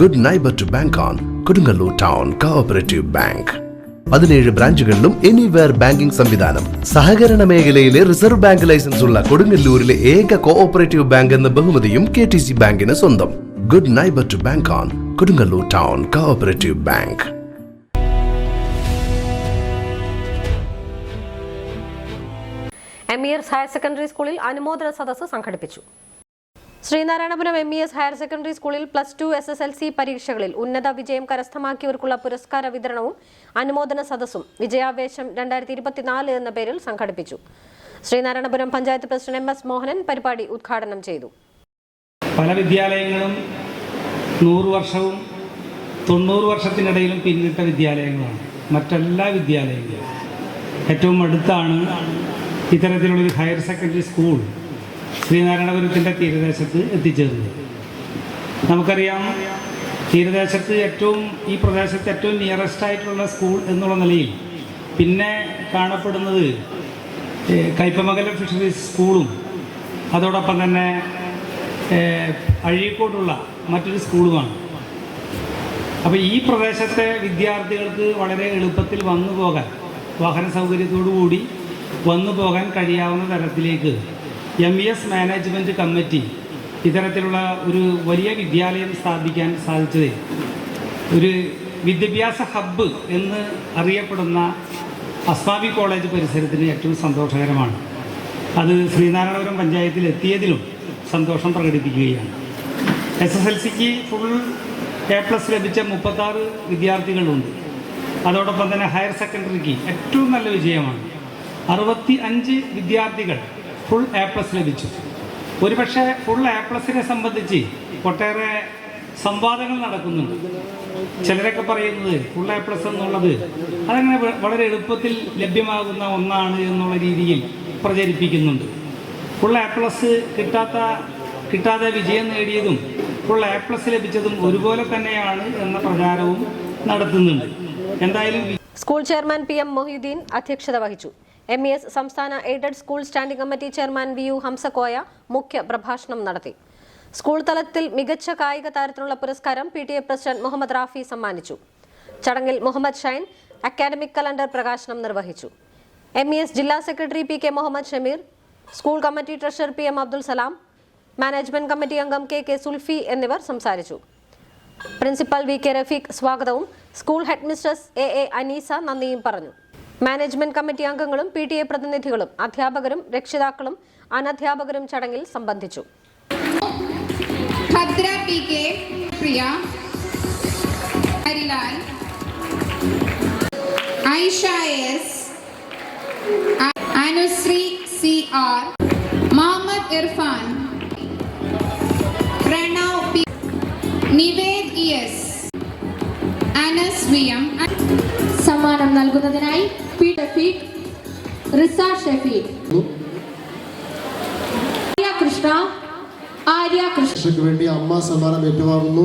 Good neighbour to bank on Kodungallur town cooperative bank പതിനേഴ് ബ്രാഞ്ചുകളിലും anywhere banking സംവിധാനം. സഹകരണ മേഖലയിലെ റിസർവ് ബാങ്ക് ലൈസൻസ് ഉള്ള കൊടുങ്ങല്ലൂരിലെ ഏക കോഓപ്പറേറ്റീവ് ബാങ്ക് എന്ന ബഹുമതിയും കെ ടി സി ബാങ്കിന് സ്വന്തം. Good neighbour to bank on Kodungallur town cooperative bank M E higher secondary സ്കൂളിൽ അനുമോദന സദസ്സ് സംഘടിപ്പിച്ചു. Sreenarayanapuram M E S higher secondary സ്കൂളിൽ plus two S S L C പരീക്ഷകളിൽ ഉന്നത വിജയം കരസ്ഥമാക്കിയവർക്കുള്ള പുരസ്കാര വിതരണവും അനുമോദന സദസ്സും വിജയാവേശം രണ്ടായിരത്തി ഇരുപത്തിനാല് എന്ന പേരിൽ സംഘടിപ്പിച്ചു. Sreenarayanapuram panchayat president M S Mohanan പരിപാടി ഉദ്ഘാടനം ചെയ്തു. പല വിദ്യാലയങ്ങളും നൂറ് വർഷവും തൊണ്ണൂറ് വർഷത്തിനിടയിലും പിന്നിട്ട വിദ്യാലയങ്ങളാണ്. മറ്റെല്ലാ വിദ്യാലയങ്ങളും. ഏറ്റവും അടുത്താണ് ഇത്തരത്തിലുള്ളൊരു ഹയർ സെക്കൻഡറി സ്കൂൾ ശ്രീനാരായണപുരത്തിന്റെ തീരദേശത്ത് എത്തിച്ചേർന്നത് നമുക്കറിയാം തീരദേശത്ത് ഏറ്റവും ഈ പ്രദേശത്ത് ഏറ്റവും നിയറസ്റ്റ് ആയിട്ടുള്ള സ്കൂൾ എന്നുള്ള നിലയിൽ പിന്നെ കാണപ്പെടുന്നത് കൈപ്പമംഗലം ഫിഷറീസ് സ്കൂളും അതോടൊപ്പം തന്നെ അഴീക്കോട്ടുള്ള മറ്റൊരു സ്കൂളുമാണ് അപ്പോൾ ഈ പ്രദേശത്തെ വിദ്യാർത്ഥികൾക്ക് വളരെ എളുപ്പത്തിൽ വന്നു പോകാൻ വാഹന സൗകര്യത്തോടു കൂടി വന്നു പോകാൻ കഴിയാവുന്ന തരത്തിലേക്ക് M E S management committee ഇത്തരത്തിലുള്ള ഒരു വലിയ വിദ്യാലയം സ്ഥാപിക്കാൻ സാധിച്ചത്. ഒരു വിദ്യാഭ്യാസ ഹബ്ബ് എന്ന് അറിയപ്പെടുന്ന അസ്വാബി കോളേജ് പരിസരത്തിന് ഏറ്റവും സന്തോഷകരമാണ്. അത് ശ്രീനാരായണപുരം പഞ്ചായത്തിൽ എത്തിയതിലും സന്തോഷം പ്രകടിപ്പിക്കുകയാണ്. എസ് എസ് എൽ സിക്ക് ഫുൾ എ പ്ലസ് ലഭിച്ച മുപ്പത്താറ് വിദ്യാർത്ഥികളുണ്ട്. അതോടൊപ്പം തന്നെ ഹയർ സെക്കൻഡറിക്ക് ഏറ്റവും നല്ല വിജയമാണ്. അറുപത്തി അഞ്ച് വിദ്യാർത്ഥികൾ ഫുൾ എ പ്ലസ് ലഭിച്ചു. ഒരുപക്ഷെ ഫുൾ എ പ്ലസിനെ സംബന്ധിച്ച് ഒട്ടേറെ സംവാദങ്ങൾ നടക്കുന്നുണ്ട്. ചിലരൊക്കെ പറയുന്നത് ഫുൾ എ പ്ലസ് എന്നുള്ളത് അതങ്ങനെ വളരെ എളുപ്പത്തിൽ ലഭ്യമാകുന്ന ഒന്നാണ് എന്നുള്ള രീതിയിൽ പ്രചരിപ്പിക്കുന്നുണ്ട്. ഫുൾ എ പ്ലസ് കിട്ടാത്ത കിട്ടാതെ വിജയം നേടിയതും ഫുൾ എ പ്ലസ് ലഭിച്ചതും ഒരുപോലെ തന്നെയാണ് എന്ന പ്രചാരവും നടത്തുന്നുണ്ട്. എന്തായാലും school chairman P M Moheeddeen അധ്യക്ഷത വഹിച്ചു. എം ഇ എസ് സംസ്ഥാന aided school standing committee chairman V U Hamsakoya മുഖ്യ പ്രഭാഷണം നടത്തി. സ്കൂൾ തലത്തിൽ മികച്ച കായിക താരത്തിനുള്ള പുരസ്കാരം P T A president Muhammad Rafi സമ്മാനിച്ചു. ചടങ്ങിൽ മുഹമ്മദ് ഷൈൻ അക്കാദമിക് കലണ്ടർ പ്രകാശനം നിർവഹിച്ചു. എം ഇ എസ് ജില്ലാ secretary P K Muhammad Shameer school committee treasurer P M Abdul Salam management committee അംഗം കെ കെ സുൽഫി എന്നിവർ സംസാരിച്ചു. പ്രിൻസിപ്പൽ വി കെ റഫീഖ് സ്വാഗതവും school headmistress A A Aneesa നന്ദിയും പറഞ്ഞു. മാനേജ്മെന്റ് കമ്മിറ്റി അംഗങ്ങളും പി ടി എ പ്രതിനിധികളും അധ്യാപകരും രക്ഷിതാക്കളും അനധ്യാപകരും ചടങ്ങിൽ സംബന്ധിച്ചു. Bhadra P Priya Harilal Aisha S Anusree C R Muhammad Irfan Pranav P Nived E S സമ്മാനം നൽകുന്നതിനായി പി ഷഫീഖ് റിസ ഷഫീഖ് കൃഷ്ണ ആര്യ കൃഷ്ണ. വേണ്ടി അമ്മ സമ്മാനം ഏറ്റുവാങ്ങുന്നു.